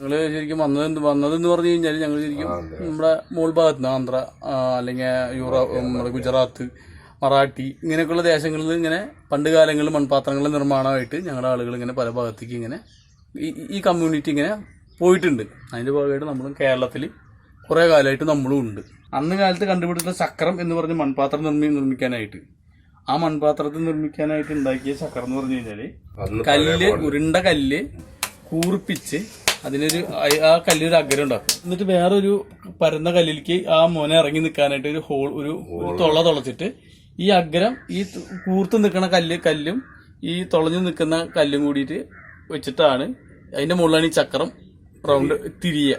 ഞങ്ങൾ ശരിക്കും വന്നത് വന്നതെന്ന് പറഞ്ഞു കഴിഞ്ഞാൽ ഞങ്ങൾ ശരിക്കും നമ്മുടെ മുകൾ ഭാഗത്ത് നിന്ന് ആന്ധ്ര അല്ലെങ്കിൽ യൂറോപ്പ് നമ്മുടെ ഗുജറാത്ത് മറാഠി ഇങ്ങനെയൊക്കെയുള്ള ദേശങ്ങളിൽ ഇങ്ങനെ പണ്ട് കാലങ്ങളിൽ മൺപാത്രങ്ങളുടെ നിർമ്മാണമായിട്ട് ഞങ്ങളുടെ ആളുകൾ ഇങ്ങനെ പല ഭാഗത്തേക്ക് ഇങ്ങനെ ഈ ഈ കമ്മ്യൂണിറ്റി ഇങ്ങനെ പോയിട്ടുണ്ട്. അതിന്റെ ഭാഗമായിട്ട് നമ്മളും കേരളത്തിൽ കുറേ കാലമായിട്ട് നമ്മളും ഉണ്ട്. അന്ന് കാലത്ത് കണ്ടുപിടിച്ച ചക്രം എന്ന് പറഞ്ഞ് മൺപാത്രം നിർമ്മി നിർമ്മിക്കാനായിട്ട്. ആ മൺപാത്രത്തിൽ നിർമ്മിക്കാനായിട്ട് ഉണ്ടാക്കിയ ചക്രം എന്ന് പറഞ്ഞു കഴിഞ്ഞാൽ കല്ല് ഉരുണ്ട കല്ല് കൂർപ്പിച്ച് അതിനൊരു ആ- കല്ലൊരു അഗ്രം ഉണ്ടാക്കും. എന്നിട്ട് വേറൊരു പരന്ന കല്ലിലേക്ക് ആ മോനെ ഇറങ്ങി നിൽക്കാനായിട്ട് ഒരു ഹോൾ ഒരു തുള തുളച്ചിട്ട് ഈ അഗ്രം ഈ കൂർത്ത് നിൽക്കുന്ന കല്ല് കല്ലും ഈ തുളഞ്ഞു നിൽക്കുന്ന കല്ലും കൂടിയിട്ട് വെച്ചിട്ടാണ് അതിന്റെ മുകളിലാണ് ഈ ചക്രം റൗണ്ട് തിരിയുക.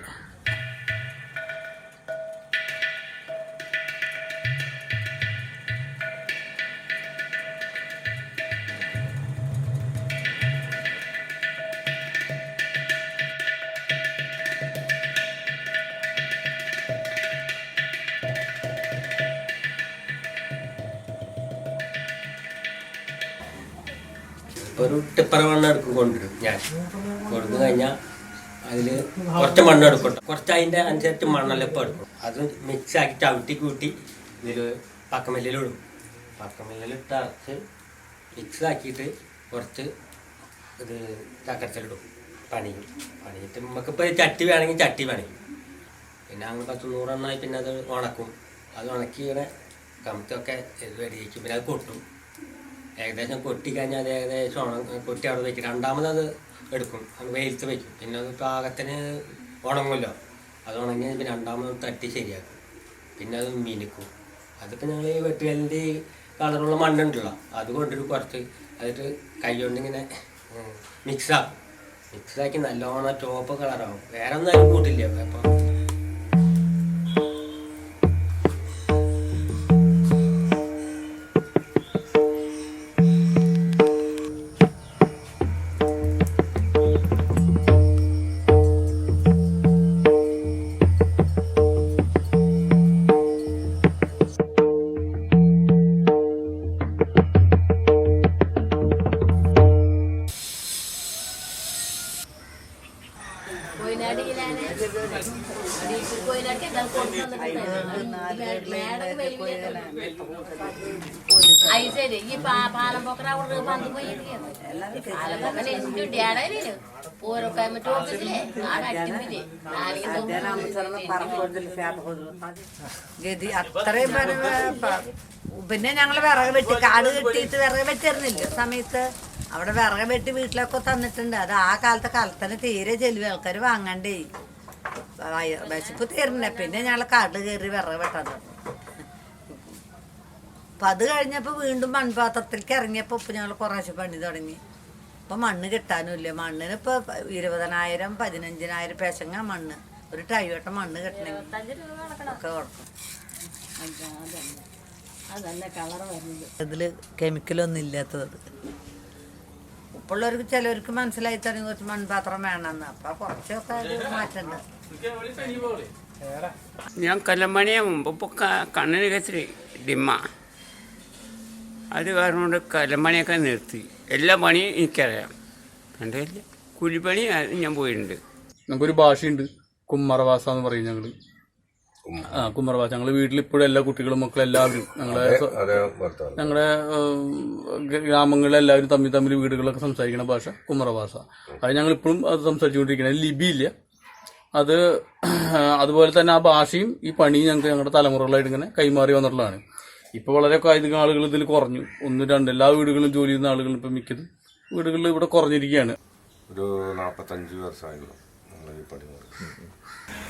ഒരു ടിപ്പറ മണ്ണ് എടുക്കും ഞാൻ. കൊടുത്തു കഴിഞ്ഞാൽ അതിൽ കുറച്ച് മണ്ണ് എടുക്കും കുറച്ച് അതിന്റെ അനുസരിച്ച് മണ്ണെല്ലാം എടുക്കും. അത് മിക്സ് ആക്കി ചവിട്ടി കൂട്ടി ഇതിൽ പക്കമല്ലിലിടും പക്കമല്ലിലിട്ട് അരച്ച് മിക്സ് ആക്കിയിട്ട് കുറച്ച് ഇത് ചക്കരച്ചിലിടും പണിയും. പണിയിട്ട് നമുക്കിപ്പോൾ ചട്ടി വേണമെങ്കിൽ ചട്ടി പണിയും. പിന്നെ അങ്ങനെ പത്ത് നൂറെണ്ണമായി പിന്നെ അത് ഉണക്കും. അത് ഉണക്കി ഇങ്ങനെ കമത്തൊക്കെ വെടിയിക്കും പിന്നെ അത് കൊട്ടും. ഏകദേശം കൊട്ടി കഴിഞ്ഞാൽ അത് ഏകദേശം ഉണങ്ങ കൊട്ടി അവിടെ വെക്കും. രണ്ടാമത് അത് എടുക്കും. വെയിലത്ത് വെക്കും. പിന്നെ അത് പാകത്തിന് ഉണങ്ങുമല്ലോ. അത് ഉണങ്ങി പിന്നെ രണ്ടാമത് തട്ടി ശരിയാക്കും. പിന്നെ അത് മിനുക്കും. അതിപ്പോൾ ഞങ്ങൾ ഈ വെട്ടുകല്ലിന്റെ ഈ കളറുള്ള മണ്ണുണ്ടല്ലോ അത് കൊണ്ടൊരു കുറച്ച് അതിട്ട് കൈ കൊണ്ടിങ്ങനെ മിക്സാക്കും മിക്സാക്കി നല്ലോണം ചുവപ്പ് കളറാവും വേറെ ഒന്നും അതിൽ കൂട്ടില്ല. അപ്പം పోయిన పోయినట్టే అయితే ఈ పాలం బొక్కరా కూడా పందుపోయింది పాల బొక్కన వేసిండు డేడా నేను పూర్వకాయ టోకలే ఆడ అట్టింది నాలుగు ఇది అత్తరే మరి പിന്നെ ഞങ്ങൾ വിറക് വെട്ടി കാട് കെട്ടിയിട്ട് വിറക് വെച്ചിരുന്നില്ല സമയത്ത് അവിടെ വിറക് വെട്ടി വീട്ടിലൊക്കെ തന്നിട്ടുണ്ട്. അത് ആ കാലത്തെ കാലത്തന്നെ തീരെ ചെലവ് ആൾക്കാർ വാങ്ങണ്ടേ. വിശപ്പ് തീർന്നില്ല. പിന്നെ ഞങ്ങൾ കാട് കയറി വിറക് വെട്ടത് അപ്പം അത് കഴിഞ്ഞപ്പോ വീണ്ടും മൺപാത്രത്തിലേക്ക് ഇറങ്ങിയപ്പോൾ ഇപ്പൊ ഞങ്ങൾ കുറേശ്ശെ പണി തുടങ്ങി. ഇപ്പൊ മണ്ണ് കിട്ടാനുമില്ല. മണ്ണിന് ഇപ്പൊ ഇരുപതിനായിരം പതിനഞ്ചിനായിരം പേശങ്ങ മണ്ണ്. ഒരു ടൈവട്ടം മണ്ണ് കിട്ടണമെങ്കിൽ ഒക്കെ കൊടുക്കും. ഇതിൽ കെമിക്കലൊന്നും ഇല്ലാത്തത്. ഉപ്പുള്ളവർക്ക് ചിലവർക്ക് മനസ്സിലായി തന്നെ കുറച്ച് മൺപാത്രം വേണമെന്ന്. അപ്പൊ കുറച്ചൊക്കെ മാറ്റണ്ട മാറ്റണ്ട്. ഞാൻ കല്ലമ്പണിയെ മുമ്പ് ഇപ്പോൾ കണ്ണിന് കത്തിരി ഡിമ്മ. അത് കാരണം കൊണ്ട് കല്ലമ്പണിയൊക്കെ നിർത്തി. എല്ലാ പണിയും എനിക്കറിയാം. കണ്ടില്ല കൂലിപ്പണി ഞാൻ പോയിട്ടുണ്ട്. നമുക്കൊരു ഭാഷയുണ്ട്. കുമ്മറവാസ എന്ന് പറയും ഞങ്ങൾ. ആ ഞങ്ങൾ വീട്ടിൽ ഇപ്പോഴും എല്ലാ കുട്ടികളും മക്കളും എല്ലാവരും ഞങ്ങളെ ഞങ്ങളുടെ ഗ്രാമങ്ങളിലെ എല്ലാവരും തമ്മിൽ തമ്മിൽ വീടുകളിലൊക്കെ സംസാരിക്കുന്ന ഭാഷ കുമ്മറഭാഷ അത് ഞങ്ങൾ ഇപ്പോഴും അത് സംസാരിച്ചുകൊണ്ടിരിക്കുന്നത് ലിപിയില്ല. അത് അതുപോലെ തന്നെ ആ ഭാഷയും ഈ പണിയും ഞങ്ങൾക്ക് ഞങ്ങളുടെ തലമുറകളായിട്ട് ഇങ്ങനെ കൈമാറി വന്നിട്ടുള്ളതാണ്. ഇപ്പോൾ വളരെ അധികം ആളുകൾ ഇതിൽ കുറഞ്ഞു. ഒന്ന് രണ്ട് എല്ലാ വീടുകളിലും ജോലി ചെയ്യുന്ന ആളുകൾ ഇപ്പം മിക്കതും വീടുകളിൽ ഇവിടെ കുറഞ്ഞിരിക്കുകയാണ്. ഒരു നാൽപ്പത്തഞ്ച് വർഷമായിരുന്നു നമ്മൾ ഈ പണി.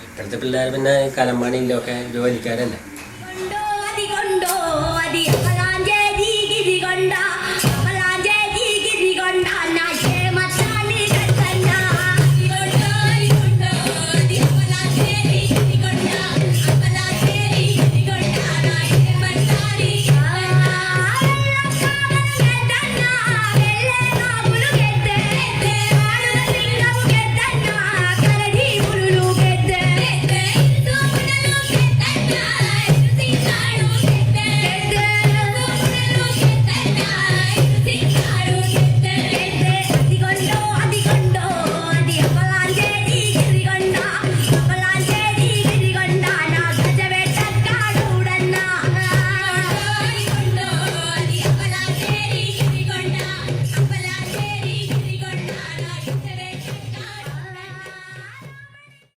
ഇപ്പോഴത്തെ പിള്ളേർ പിന്നെ കലമ്പണിയിലൊക്കെ ജോലിക്കാരല്ലേ?